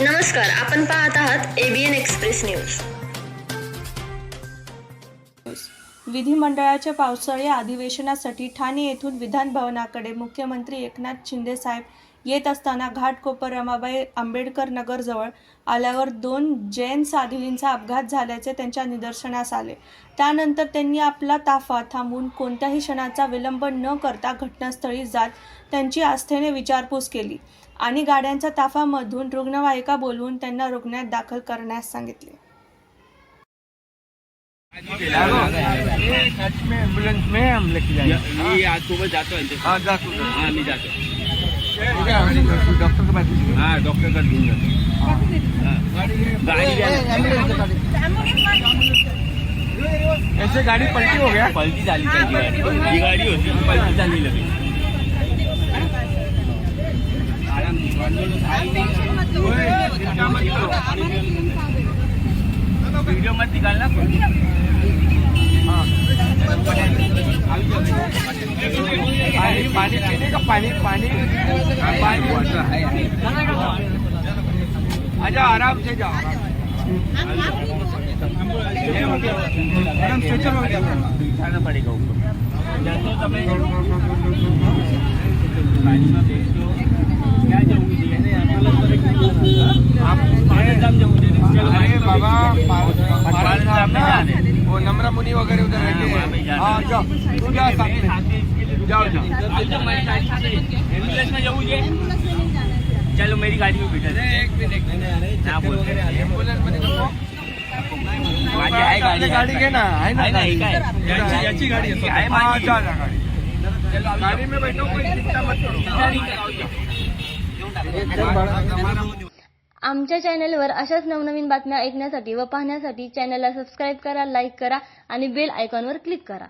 नमस्कार आपण पाहत आहात एबीएन एक्सप्रेस न्यूज विधिमंडळाच्या पावसाळी अधिवेशनासाठी ठाणे येथून विधानभवनाकडे मुख्यमंत्री एकनाथ शिंदे साहेब येत असताना घाटकोपर रमाबाई आंबेडकर नगरजवळ आल्यावर दोन जैन साधिवींचा अपघात झाल्याचे त्यांच्या निदर्शनास आले. त्यानंतर त्यांनी आपला ताफा थांबून कोणत्याही क्षणाचा विलंब न करता घटनास्थळी जात त्यांची आस्थेने विचारपूस केली आणि गाड्यांच्या ताफामधून रुग्णवाहिका बोलवून त्यांना रुग्णालयात दाखल करण्यास सांगितले. एंबुलेंस में हम लेके जाएँगे ये आज सुबह जातो हाँ हाँ डॉक्टर के पास हाँ डॉक्टर का घेऊन जातो हाँ. ऐसे गाड़ी पलटी हो गया पलटी त्याची गाडी ही गाडी होती ती पलटी झाली लगेच व्हिडिओ વીડિયો મત નાખો. પાણી પાણી પાણી પાણી. પાણી. વોટર આરામ છે, જાઓ. પડી ગયું તમે वो मुनि वगैरह उधर रहते वहाँ हैं जाओ। तू जा साथ में। जाओ जाओ। चलो मेरी गाड़ी में बैठा एक मिनट एम्बुलन्स मध्ये गाडी गाडी घे ना? आहे ना याची- याची गाडी? आहे हाँ, जा गाडी गाड़ी में बैठो कोई चिंता मत करो। आमच्या चॅनलवर अशाच नवनवीन बातम्या ऐकण्यासाठी व पाहण्यासाठी चॅनलला सबस्क्राईब करा लाईक करा आणि बेल आयकॉनवर क्लिक करा.